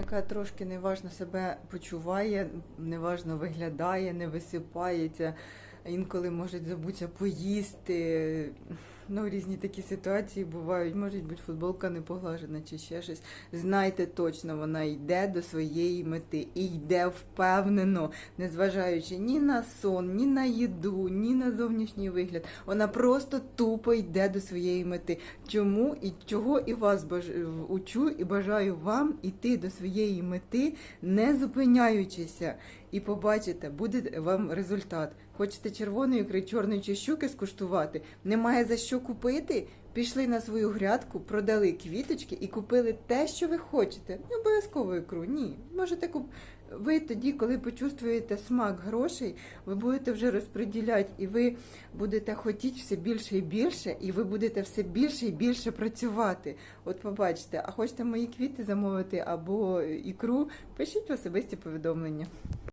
яка трошки неважно себе почуває, неважно виглядає, не висипається, інколи можуть забутися поїсти. Ну, різні такі ситуації бувають. Може бути футболка не поглажена чи ще щось. Знайте точно, вона йде до своєї мети і йде впевнено, незважаючи ні на сон, ні на їду, ні на зовнішній вигляд. Вона просто тупо йде до своєї мети. Чому і чого і вас баж... учу і бажаю вам іти до своєї мети, не зупиняючися. І побачите, буде вам результат. Хочете червоної ікри, чорної чи щуки скуштувати? Немає за купити? Пішли на свою грядку, продали квіточки і купили те, що ви хочете. Не обов'язково ікру, ні. Можете куп... Ви тоді, коли почувствуєте смак грошей, ви будете вже розподіляти, і ви будете хотіти все більше і більше, і ви будете все більше і більше працювати. От побачите, а хочете мої квіти замовити або ікру, пишіть в особисті повідомлення.